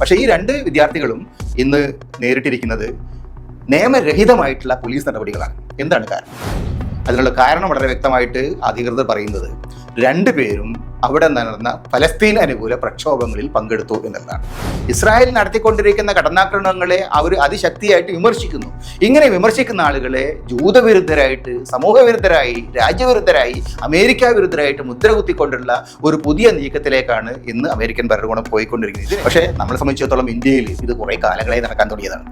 പക്ഷേ ഈ രണ്ട് വിദ്യാർത്ഥികളും ഇന്ന് നേരിട്ടിരിക്കുന്നത് നിയമരഹിതമായിട്ടുള്ള പോലീസ് നടപടികളാണ്. എന്താണ് കാരണം? അതിനുള്ള കാരണം വളരെ വ്യക്തമായിട്ട് അധികൃതർ പറയുന്നത്. രണ്ടുപേരും അവിടെ നടന്ന ഫലസ്തീൻ അനുകൂല പ്രക്ഷോഭങ്ങളിൽ പങ്കെടുത്തു എന്നുള്ളതാണ്. ഇസ്രായേൽ നടത്തിക്കൊണ്ടിരിക്കുന്ന കടന്നാക്രമണങ്ങളെ അവർ അതിശക്തിയായിട്ട് വിമർശിക്കുന്നു. ഇങ്ങനെ വിമർശിക്കുന്ന ആളുകളെ ജൂതവിരുദ്ധരായിട്ട് സമൂഹവിരുദ്ധരായി രാജ്യവിരുദ്ധരായി അമേരിക്ക വിരുദ്ധരായിട്ട് മുദ്ര കുത്തിക്കൊണ്ടുള്ള ഒരു പുതിയ നീക്കത്തിലേക്കാണ് ഇന്ന് അമേരിക്കൻ ഭരണകൂടം പോയിക്കൊണ്ടിരിക്കുന്നത്. പക്ഷേ നമ്മളെ സംബന്ധിച്ചിടത്തോളം ഇന്ത്യയിൽ ഇത് കുറേ കാലങ്ങളായി നടക്കാൻ തുടങ്ങിയതാണ്.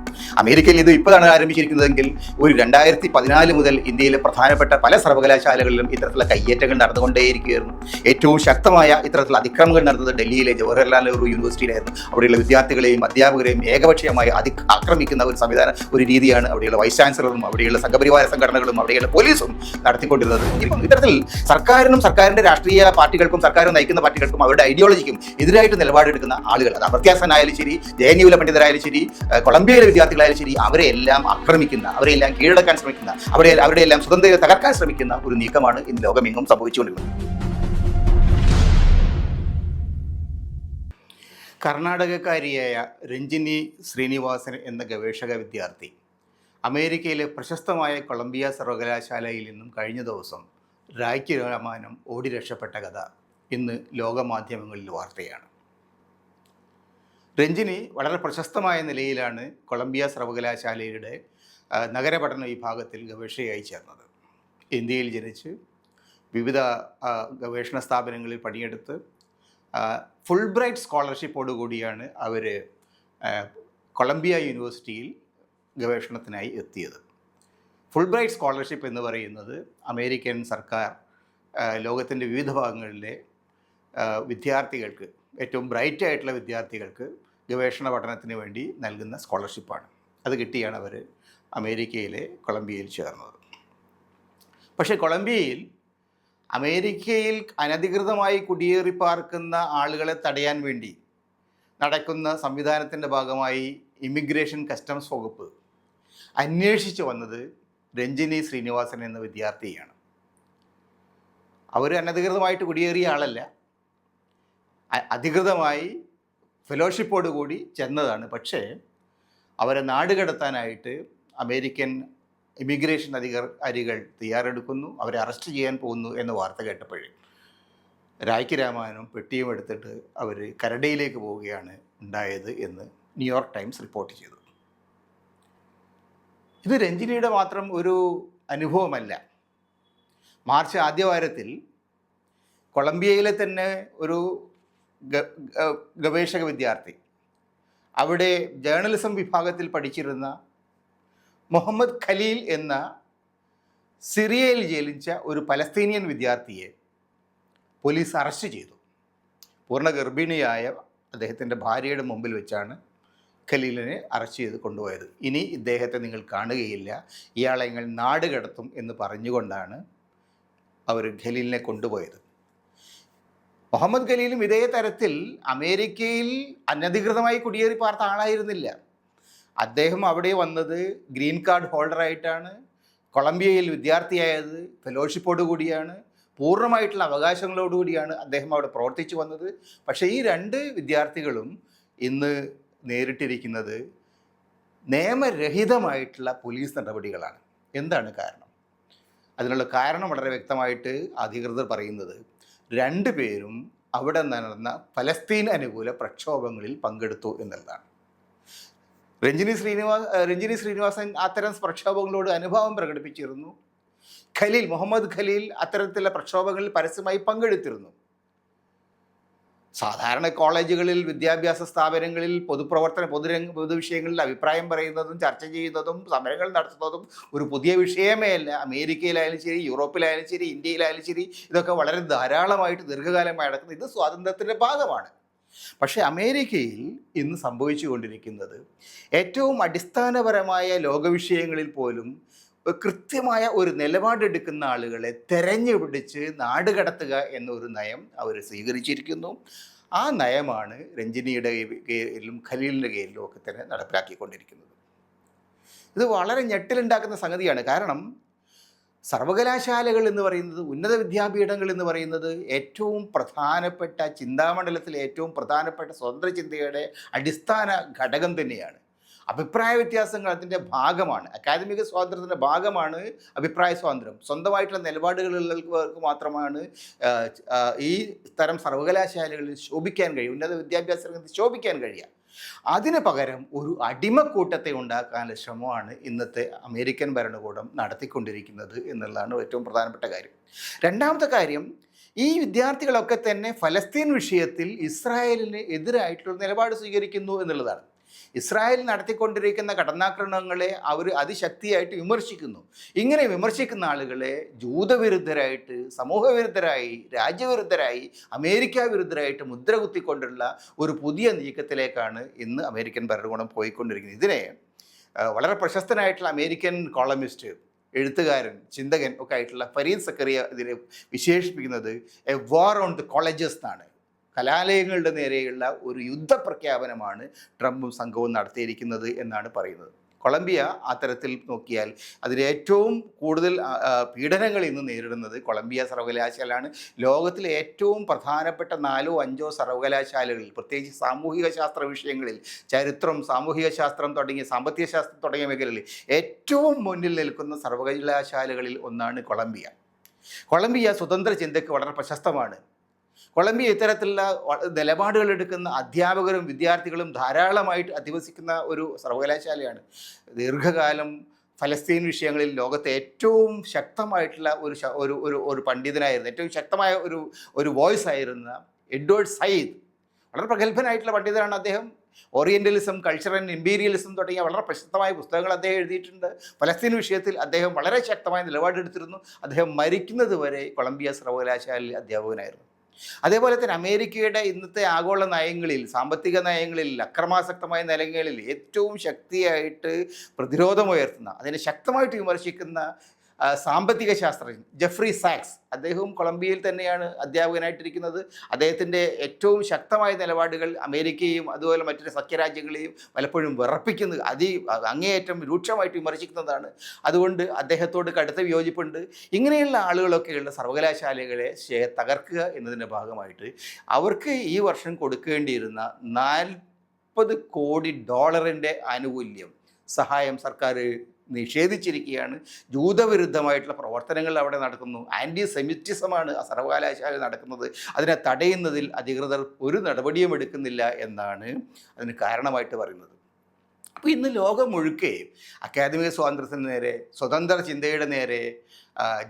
അമേരിക്കയിൽ ഇത് ഇപ്പോഴാണ് ആരംഭിച്ചിരിക്കുന്നതെങ്കിൽ ഒരു രണ്ടായിരത്തി പതിനാല് മുതൽ ഇന്ത്യയിലെ പ്രധാനപ്പെട്ട പല സർവകലാശാലകളിലും ഇത്തരത്തിലുള്ള കയ്യേറ്റങ്ങൾ നടന്നുകൊണ്ടേയിരിക്കുകയായിരുന്നു. ഏറ്റവും ശക്തമായ ഇത്തരത്തിലുള്ള അതിക്രമങ്ങൾ നടന്നത് ഡൽഹിയിലെ ജവഹർലാൽ നെഹ്റു യൂണിവേഴ്സിറ്റിയിലായിരുന്നു. അവിടെയുള്ള വിദ്യാർത്ഥികളെയും അധ്യാപകരെയും ഏകപക്ഷീയമായി അതി ആക്രമിക്കുന്ന ഒരു സംവിധാനം ഒരു രീതിയാണ് അവിടെയുള്ള വൈസ് ചാൻസലറും അവിടെയുള്ള സംഘപരിവാര സംഘടനകളും അവിടെയുള്ള പോലീസും നടത്തിക്കൊണ്ടിരുന്നത്. ഇത്തരത്തിൽ സർക്കാരിനും സർക്കാരിന്റെ രാഷ്ട്രീയ പാർട്ടികൾക്കും സർക്കാർ നയിക്കുന്ന പാർട്ടികൾക്കും അവരുടെ ഐഡിയോളജിക്കും എതിരായിട്ട് നിലപാടെടുക്കുന്ന ആളുകൾ അത് അമർത്യാസനായാലും ശരി ജെ എൻ യുവിലെ പണ്ഡിതരായാലും ശരി കൊളംബിയയിലെ വിദ്യാർത്ഥികളായാലും ശരി അവരെ എല്ലാം ആക്രമിക്കുന്ന അവരെ എല്ലാം കീഴടക്കാൻ ശ്രമിക്കുന്ന അവരെ അവരുടെ എല്ലാം തകർക്കാൻ ശ്രമിക്കുന്ന ഒരു നീക്കമാണ് ഇന്ന് ലോകമെങ്ങും സംഭവിച്ചുകൊണ്ടിരിക്കുന്നത്. കർണാടകക്കാരിയായ രഞ്ജിനി ശ്രീനിവാസൻ എന്ന ഗവേഷക വിദ്യാർത്ഥി. അമേരിക്കയിലെ പ്രശസ്തമായ കൊളംബിയ സർവകലാശാലയിൽ നിന്നും കഴിഞ്ഞ ദിവസം രായ്ക്ക് രാമാനം ഓടി രക്ഷപ്പെട്ട കഥ ഇന്ന് ലോകമാധ്യമങ്ങളിൽ വാർത്തയാണ്. രഞ്ജിനി വളരെ പ്രശസ്തമായ നിലയിലാണ് കൊളംബിയ സർവകലാശാലയുടെ നഗരപഠന വിഭാഗത്തിൽ ഗവേഷകയായി ചേർന്നത്. ഇന്ത്യയിൽ ജനിച്ച് വിവിധ ഗവേഷണ സ്ഥാപനങ്ങളിൽ പണിയെടുത്ത് ഫുൾ ബ്രൈറ്റ് സ്കോളർഷിപ്പോടുകൂടിയാണ് അവർ കൊളംബിയ യൂണിവേഴ്സിറ്റിയിൽ ഗവേഷണത്തിനായി എത്തിയത്. ഫുൾ ബ്രൈറ്റ് സ്കോളർഷിപ്പ് എന്ന് പറയുന്നത് അമേരിക്കൻ സർക്കാർ ലോകത്തിന്റെ വിവിധ ഭാഗങ്ങളിലെ വിദ്യാർത്ഥികൾക്ക് ഏറ്റവും ബ്രൈറ്റ് ആയിട്ടുള്ള വിദ്യാർത്ഥികൾക്ക് ഗവേഷണ പഠനത്തിന് വേണ്ടി നൽകുന്ന സ്കോളർഷിപ്പാണ് അത് കിട്ടിയാണ് അവർ അമേരിക്കയിലെ കൊളംബിയയിൽ ചേർന്നത്. പക്ഷേ കൊളംബിയയിൽ അമേരിക്കയിൽ അനധികൃതമായി കുടിയേറി പാർക്കുന്ന ആളുകളെ തടയാൻ വേണ്ടി നടക്കുന്ന സംവിധാനത്തിന്റെ ഭാഗമായി ഇമിഗ്രേഷൻ കസ്റ്റംസ് വകുപ്പ് അന്വേഷിച്ചു വന്നത് രഞ്ജിനി ശ്രീനിവാസൻ എന്ന വിദ്യാർത്ഥിയാണ്. അവർ അനധികൃതമായിട്ട് കുടിയേറിയ ആളല്ല. അധികൃതമായി ഫെലോഷിപ്പോടുകൂടി ചെന്നതാണ്. പക്ഷേ അവരെ നാടുകടത്താനായിട്ട് അമേരിക്കൻ ഇമിഗ്രേഷൻ അധികാരികൾ തയ്യാറെടുക്കുന്നു അവരെ അറസ്റ്റ് ചെയ്യാൻ പോകുന്നു എന്ന വാർത്ത കേട്ടപ്പോഴേ രായ്ക്ക് രാമായണം പെട്ടിയും എടുത്തിട്ട് അവർ കരടയിലേക്ക് പോവുകയാണ് ഉണ്ടായത് എന്ന് ന്യൂയോർക്ക് ടൈംസ് റിപ്പോർട്ട് ചെയ്തു. ഇത് രഞ്ജിനിയുടെ മാത്രം ഒരു അനുഭവമല്ല. മാർച്ച് ആദ്യവാരത്തിൽ കൊളംബിയയിലെ തന്നെ ഒരു ഗവേഷക വിദ്യാർത്ഥി അവിടെ ജേർണലിസം വിഭാഗത്തിൽ പഠിച്ചിരുന്ന മുഹമ്മദ് ഖലീൽ എന്ന സിറിയയിൽ ജയിലിച്ച ഒരു പലസ്തീനിയൻ വിദ്യാർത്ഥിയെ പോലീസ് അറസ്റ്റ് ചെയ്തു. പൂർണ ഗർഭിണിയായ അദ്ദേഹത്തിന്റെ ഭാര്യയുടെ മുമ്പിൽ വെച്ചാണ് ഖലീലിനെ അറസ്റ്റ് ചെയ്ത് കൊണ്ടുപോയത്. ഇനി ഇദ്ദേഹത്തെ നിങ്ങൾ കാണുകയില്ല. ഇയാളെ നിങ്ങൾ നാട് കടത്തും എന്ന് പറഞ്ഞുകൊണ്ടാണ് അവർ ഖലീലിനെ കൊണ്ടുപോയത്. മുഹമ്മദ് ഖലീലും ഇതേ തരത്തിൽ അമേരിക്കയിൽ അനധികൃതമായി കുടിയേറി പാർത്ത ആളായിരുന്നില്ല. അദ്ദേഹം അവിടെ വന്നത് ഗ്രീൻ കാർഡ് ഹോൾഡറായിട്ടാണ് കൊളംബിയയിൽ വിദ്യാർത്ഥിയായത് ഫെലോഷിപ്പോട് കൂടിയാണ് പൂർണമായിട്ടുള്ള അവകാശങ്ങളോടുകൂടിയാണ് അദ്ദേഹം അവിടെ പ്രവർത്തിച്ചു വന്നത്. പക്ഷേ ഈ രണ്ട് വിദ്യാർത്ഥികളും ഇന്ന് നേരിട്ടിരിക്കുന്നത് നിയമരഹിതമായിട്ടുള്ള പോലീസ് നടപടികളാണ്. എന്താണ് കാരണം? അതിനുള്ള കാരണം വളരെ വ്യക്തമായിട്ട് അധികൃതർ പറയുന്നത് രണ്ടു പേരും അവിടെ നടന്ന ഫലസ്തീൻ അനുകൂല പ്രക്ഷോഭങ്ങളിൽ പങ്കെടുത്തു എന്നുള്ളതാണ്. രഞ്ജിനി ശ്രീനിവാസ് രഞ്ജിനി ശ്രീനിവാസൻ അത്തരം പ്രക്ഷോഭങ്ങളോട് അനുഭാവം പ്രകടിപ്പിച്ചിരുന്നു. ഖലീൽ മുഹമ്മദ് ഖലീൽ അത്തരത്തിലുള്ള പ്രക്ഷോഭങ്ങളിൽ പരസ്യമായി പങ്കെടുത്തിരുന്നു. സാധാരണ കോളേജുകളിൽ വിദ്യാഭ്യാസ സ്ഥാപനങ്ങളിൽ പൊതുപ്രവർത്തന പൊതുരംഗ പൊതുവിഷയങ്ങളിൽ അഭിപ്രായം പറയുന്നതും ചർച്ച ചെയ്യുന്നതും സമരങ്ങൾ നടത്തുന്നതും ഒരു പുതിയ വിഷയമേ അല്ല. അമേരിക്കയിലായാലും ശരി യൂറോപ്പിലായാലും ശരി ഇന്ത്യയിലായാലും ശരി ഇതൊക്കെ വളരെ ധാരാളമായിട്ട് ദീർഘകാലമായി നടക്കുന്നത് ഇത് സ്വാതന്ത്ര്യത്തിന്റെ ഭാഗമാണ്. പക്ഷേ അമേരിക്കയിൽ ഇന്ന് സംഭവിച്ചുകൊണ്ടിരിക്കുന്നത് ഏറ്റവും അടിസ്ഥാനപരമായ ലോകവിഷയങ്ങളിൽ പോലും കൃത്യമായ ഒരു നിലപാടെടുക്കുന്ന ആളുകളെ തെരഞ്ഞുപിടിച്ച് നാടുകടത്തുക എന്നൊരു നയം അവർ സ്വീകരിച്ചിരിക്കുന്നു. ആ നയമാണ് രഞ്ജിനിയുടെ കയ്യിലും ഖലീലിന്റെ കയ്യിലും ഒക്കെ തന്നെ നടപ്പിലാക്കിക്കൊണ്ടിരിക്കുന്നത്. ഇത് വളരെ ഞെട്ടിലുണ്ടാക്കുന്ന സംഗതിയാണ്. കാരണം സർവകലാശാലകൾ എന്ന് പറയുന്നത് ഉന്നത വിദ്യാപീഠങ്ങൾ എന്ന് പറയുന്നത് ഏറ്റവും പ്രധാനപ്പെട്ട ചിന്താമണ്ഡലത്തിലെ ഏറ്റവും പ്രധാനപ്പെട്ട സ്വതന്ത്ര ചിന്തയുടെ അടിസ്ഥാന ഘടകം തന്നെയാണ്. അഭിപ്രായ വ്യത്യാസങ്ങൾ അതിന്റെ ഭാഗമാണ്. അക്കാദമിക സ്വാതന്ത്ര്യത്തിന്റെ ഭാഗമാണ് അഭിപ്രായ സ്വാതന്ത്ര്യം. സ്വന്തമായിട്ടുള്ള നിലപാടുകളുള്ളവർക്ക് മാത്രമാണ് ഈ തരം സർവകലാശാലകളിൽ ശോഭിക്കാൻ കഴിയും ഉന്നത വിദ്യാഭ്യാസ രംഗത്ത് ശോഭിക്കാൻ കഴിയുക. അതിന് പകരം ഒരു അടിമക്കൂട്ടത്തെ ഉണ്ടാക്കാനുള്ള ശ്രമമാണ് ഇന്നത്തെ അമേരിക്കൻ ഭരണകൂടം നടത്തിക്കൊണ്ടിരിക്കുന്നത് എന്നുള്ളതാണ് ഏറ്റവും പ്രധാനപ്പെട്ട കാര്യം. രണ്ടാമത്തെ കാര്യം ഈ വിദ്യാർത്ഥികളൊക്കെ തന്നെ ഫലസ്തീൻ വിഷയത്തിൽ ഇസ്രായേലിന് എതിരായിട്ടുള്ള നിലപാട് സ്വീകരിക്കുന്നു എന്നുള്ളതാണ്. ഇസ്രായേൽ നടത്തിക്കൊണ്ടിരിക്കുന്ന കടന്നാക്രമണങ്ങളെ അവർ അതിശക്തിയായിട്ട് വിമർശിക്കുന്നു. ഇങ്ങനെ വിമർശിക്കുന്ന ആളുകളെ ജൂതവിരുദ്ധരായിട്ട് സമൂഹവിരുദ്ധരായി രാജ്യവിരുദ്ധരായി അമേരിക്ക വിരുദ്ധരായിട്ട് മുദ്ര കുത്തിക്കൊണ്ടുള്ള ഒരു പുതിയ നീക്കത്തിലേക്കാണ് ഇന്ന് അമേരിക്കൻ ഭരണകൂടം പോയിക്കൊണ്ടിരിക്കുന്നത്. ഇതിനെ വളരെ പ്രശസ്തനായിട്ടുള്ള അമേരിക്കൻ കോളമിസ്റ്റ് എഴുത്തുകാരൻ ചിന്തകൻ ഒക്കെ ആയിട്ടുള്ള ഫരീദ് സക്കറിയ ഇതിനെ വിശേഷിപ്പിക്കുന്നത് a war on the colleges എന്നാണ്. കലാലയങ്ങളുടെ നേരെയുള്ള ഒരു യുദ്ധപ്രഖ്യാപനമാണ് ട്രംപും സംഘവും നടത്തിയിരിക്കുന്നത് എന്നാണ് പറയുന്നത്. കൊളംബിയ അത്തരത്തിൽ നോക്കിയാൽ അതിൽ ഏറ്റവും കൂടുതൽ പീഡനങ്ങൾ ഇന്ന് നേരിടുന്നത് കൊളംബിയ സർവകലാശാലയാണ്. ലോകത്തിലെ ഏറ്റവും പ്രധാനപ്പെട്ട നാലോ അഞ്ചോ സർവകലാശാലകളിൽ പ്രത്യേകിച്ച് സാമൂഹിക ശാസ്ത്ര വിഷയങ്ങളിൽ ചരിത്രം സാമൂഹിക ശാസ്ത്രം തുടങ്ങിയ സാമ്പത്തിക ശാസ്ത്രം തുടങ്ങിയ മേഖലകളിൽ ഏറ്റവും മുന്നിൽ നിൽക്കുന്ന സർവകലാശാലകളിൽ ഒന്നാണ് കൊളംബിയ. കൊളംബിയ സ്വതന്ത്ര ചിന്തയ്ക്ക് വളരെ പ്രശസ്തമാണ്. കൊളംബിയ ഇത്തരത്തിലുള്ള നിലപാടുകൾ എടുക്കുന്ന അധ്യാപകരും വിദ്യാർത്ഥികളും ധാരാളമായിട്ട് അധിവസിക്കുന്ന ഒരു സർവകലാശാലയാണ്. ദീർഘകാലം ഫലസ്തീൻ വിഷയങ്ങളിൽ ലോകത്തെ ഏറ്റവും ശക്തമായിട്ടുള്ള ഒരു ഒരു ഒരു ഒരു പണ്ഡിതനായിരുന്നു ഏറ്റവും ശക്തമായ ഒരു ഒരു വോയിസ് ആയിരുന്ന എഡ്വേർഡ് സയ്യിദ്. വളരെ പ്രഗത്ഭനായിട്ടുള്ള പണ്ഡിതനാണ് അദ്ദേഹം. ഓറിയന്റലിസം കൾച്ചർ ആൻഡ് ഇമ്പീരിയലിസം തുടങ്ങിയ വളരെ പ്രശസ്തമായ പുസ്തകങ്ങൾ അദ്ദേഹം എഴുതിയിട്ടുണ്ട്. ഫലസ്തീൻ വിഷയത്തിൽ അദ്ദേഹം വളരെ ശക്തമായ നിലപാടെടുത്തിരുന്നു. അദ്ദേഹം മരിക്കുന്നത് വരെ കൊളംബിയ സർവകലാശാലയിൽ അധ്യാപകനായിരുന്നു. അതേപോലെ തന്നെ അമേരിക്കയുടെ ഇന്നത്തെ ആഗോള നയങ്ങളിൽ സാമ്പത്തിക നയങ്ങളിൽ അക്രമാസക്തമായ നിലങ്ങളിൽ ഏറ്റവും ശക്തിയായിട്ട് പ്രതിരോധമുയർത്തുന്ന അതിനെ ശക്തമായിട്ട് വിമർശിക്കുന്ന സാമ്പത്തിക ശാസ്ത്രജ്ഞൻ ജെഫ്രി സാക്സ്. അദ്ദേഹവും കൊളംബിയയിൽ തന്നെയാണ് അധ്യാപകനായിട്ടിരിക്കുന്നത്. അദ്ദേഹത്തിന്റെ ഏറ്റവും ശക്തമായ നിലപാടുകൾ അമേരിക്കയും അതുപോലെ മറ്റു സഖ്യരാജ്യങ്ങളെയും പലപ്പോഴും വിറപ്പിക്കുന്നത് അതി അങ്ങേയറ്റം രൂക്ഷമായിട്ട് വിമർശിക്കുന്നതാണ്. അതുകൊണ്ട് അദ്ദേഹത്തോട് കടുത്ത വിയോജിപ്പുണ്ട്. ഇങ്ങനെയുള്ള ആളുകളൊക്കെയുള്ള സർവകലാശാലകളെ തകർക്കുക എന്നതിന്റെ ഭാഗമായിട്ട് അവർക്ക് ഈ വർഷം കൊടുക്കേണ്ടിയിരുന്ന നാൽപ്പത് കോടി ഡോളറിന്റെ ആനുകൂല്യം സഹായം സർക്കാർ നിഷേധിച്ചിരിക്കുകയാണ്. ജൂതവിരുദ്ധമായിട്ടുള്ള പ്രവർത്തനങ്ങൾ അവിടെ നടക്കുന്നു. ആന്റി സെമിറ്റിസമാണ് ആ സർവകലാശാല നടക്കുന്നത്. അതിനെ തടയുന്നതിൽ അധികൃതർ ഒരു നടപടിയും എടുക്കുന്നില്ല എന്നാണ് അതിന് കാരണമായിട്ട് പറയുന്നത്. അപ്പോൾ ഇന്ന് ലോകം മുഴുക്കെ അക്കാദമിക സ്വാതന്ത്ര്യത്തിന് നേരെ സ്വതന്ത്ര ചിന്തയുടെ നേരെ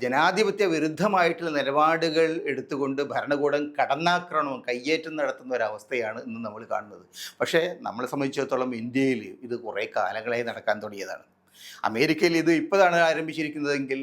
ജനാധിപത്യ വിരുദ്ധമായിട്ടുള്ള നിലപാടുകൾ എടുത്തുകൊണ്ട് ഭരണകൂടം കടന്നാക്രമണവും കയ്യേറ്റം നടത്തുന്ന ഒരവസ്ഥയാണ് ഇന്ന് നമ്മൾ കാണുന്നത്. പക്ഷേ നമ്മളെ സംബന്ധിച്ചിടത്തോളം ഇന്ത്യയിൽ ഇത് കുറേ കാലങ്ങളായി നടക്കാൻ തുടങ്ങിയതാണ്. അമേരിക്കയിൽ ഇത് ഇപ്പോഴാണ് ആരംഭിച്ചിരിക്കുന്നതെങ്കിൽ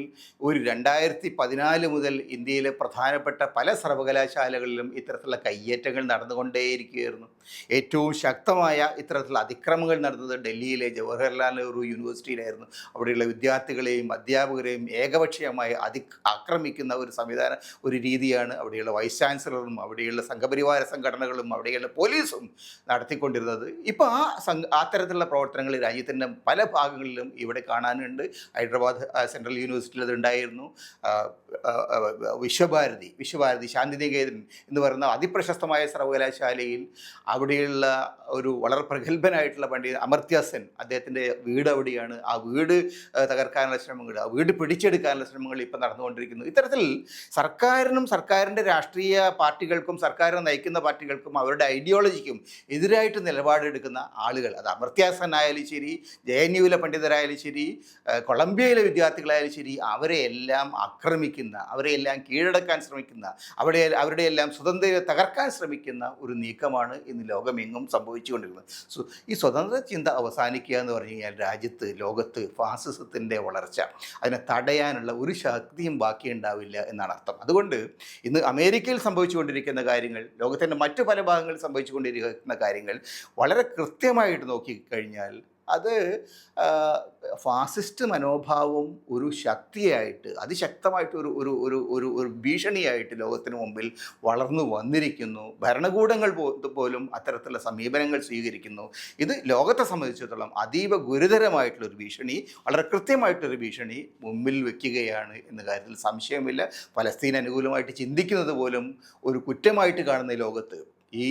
ഒരു രണ്ടായിരത്തി പതിനാല് മുതൽ ഇന്ത്യയിലെ പ്രധാനപ്പെട്ട പല സർവകലാശാലകളിലും ഇത്തരത്തിലുള്ള കയ്യേറ്റങ്ങൾ നടന്നുകൊണ്ടേയിരിക്കുകയായിരുന്നു. ഏറ്റവും ശക്തമായ ഇത്തരത്തിലുള്ള അതിക്രമങ്ങൾ നടന്നത് ഡൽഹിയിലെ ജവഹർലാൽ നെഹ്റു യൂണിവേഴ്സിറ്റിയിലായിരുന്നു. അവിടെയുള്ള വിദ്യാർത്ഥികളെയും അധ്യാപകരെയും ഏകപക്ഷീയമായി അതി ആക്രമിക്കുന്ന ഒരു സംവിധാനം ഒരു രീതിയാണ് അവിടെയുള്ള വൈസ് ചാൻസലറും അവിടെയുള്ള സംഘപരിവാര സംഘടനകളും അവിടെയുള്ള പോലീസും നടത്തിക്കൊണ്ടിരുന്നത്. ഇപ്പോൾ ആ സംഘ അത്തരത്തിലുള്ള പ്രവർത്തനങ്ങൾ രാജ്യത്തിന്റെ പല ഭാഗങ്ങളിലും ഇവിടെ കാണാനുണ്ട്. ഹൈദരാബാദ് സെൻട്രൽ യൂണിവേഴ്സിറ്റിയിൽ അത് ഉണ്ടായിരുന്നു. ആ, ആ, ആ, വിശ്വഭാരതി വിശ്വഭാരതി ശാന്തിനികേതൻ എന്ന് പറയുന്ന അതിപ്രശസ്തമായ സർവകലാശാലയിൽ അവിടെയുള്ള ഒരു വളരെ പ്രഗത്ഭനായിട്ടുള്ള പണ്ഡിതൻ അമർത്യ സെൻ അദ്ദേഹത്തിന്റെ വീട് അവിടെയാണ്. ആ വീട് തകർക്കാനുള്ള ശ്രമങ്ങൾ ആ വീട് പിടിച്ചെടുക്കാനുള്ള ശ്രമങ്ങൾ ഇപ്പം നടന്നുകൊണ്ടിരിക്കുന്നു. ഇത്തരത്തിൽ സർക്കാരിനും സർക്കാരിന്റെ രാഷ്ട്രീയ പാർട്ടികൾക്കും സർക്കാരിനെ നയിക്കുന്ന പാർട്ടികൾക്കും അവരുടെ ഐഡിയോളജിക്കും എതിരായിട്ട് നിലപാടെടുക്കുന്ന ആളുകൾ അത് അമർത്യാസൻ സെൻ ആയാലും ശരി ജെ എൻ യുവിലെ പണ്ഡിതരായാലും ശരി കൊളംബിയയിലെ വിദ്യാർത്ഥികളായാലും ശരി അവരെ എല്ലാം ആക്രമിക്കുന്ന അവരെ എല്ലാം കീഴടക്കാൻ ശ്രമിക്കുന്ന അവിടെ അവരുടെ എല്ലാം സ്വതന്ത്ര തകർക്കാൻ ശ്രമിക്കുന്ന ഒരു നീക്കമാണ് ഇന്ന് ലോകമെങ്ങും സംഭവിച്ചുകൊണ്ടിരിക്കുന്നത് ഈ സ്വതന്ത്ര ചിന്ത അവസാനിക്കുക എന്ന് പറഞ്ഞു കഴിഞ്ഞാൽ രാജ്യത്ത് ലോകത്ത് ഫാസിസത്തിന്റെ വളർച്ച അതിനെ തടയാനുള്ള ഒരു ശക്തിയും ബാക്കിയുണ്ടാവില്ല എന്നാണ് അർത്ഥം. അതുകൊണ്ട് ഇന്ന് അമേരിക്കയിൽ സംഭവിച്ചുകൊണ്ടിരിക്കുന്ന കാര്യങ്ങൾ ലോകത്തിന്റെ മറ്റു പല ഭാഗങ്ങളിൽ സംഭവിച്ചുകൊണ്ടിരിക്കുന്ന കാര്യങ്ങൾ വളരെ കൃത്യമായിട്ട് നോക്കിക്കഴിഞ്ഞാൽ അത് ഫാസിസ്റ്റ് മനോഭാവം ഒരു ശക്തിയായിട്ട് അതിശക്തമായിട്ട് ഒരു ഒരു ഒരു ഒരു ഒരു ഭീഷണിയായിട്ട് ലോകത്തിന് മുമ്പിൽ വളർന്നു വന്നിരിക്കുന്നു. ഭരണകൂടങ്ങൾ പോലും അത്തരത്തിലുള്ള സമീപനങ്ങൾ സ്വീകരിക്കുന്നു. ഇത് ലോകത്തെ സംബന്ധിച്ചിടത്തോളം അതീവ ഗുരുതരമായിട്ടുള്ളൊരു ഭീഷണി വളരെ കൃത്യമായിട്ടൊരു ഭീഷണി മുമ്പിൽ വയ്ക്കുകയാണ് എന്ന കാര്യത്തിൽ സംശയമില്ല. പലസ്തീൻ അനുകൂലമായിട്ട് ചിന്തിക്കുന്നത് പോലും ഒരു കുറ്റമായിട്ട് കാണുന്ന ലോകത്ത് ഈ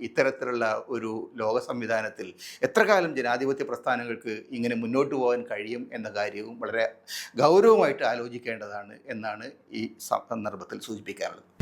ഇത്തരത്തിലുള്ള ഒരു ലോക സംവിധാനത്തിൽ എത്ര കാലം ജനാധിപത്യ പ്രസ്ഥാനങ്ങൾക്ക് ഇങ്ങനെ മുന്നോട്ട് പോകാൻ കഴിയും എന്ന കാര്യവും വളരെ ഗൗരവമായിട്ട് ആലോചിക്കേണ്ടതാണ് എന്നാണ് ഈ സന്ദർഭത്തിൽ സൂചിപ്പിക്കാനുള്ളത്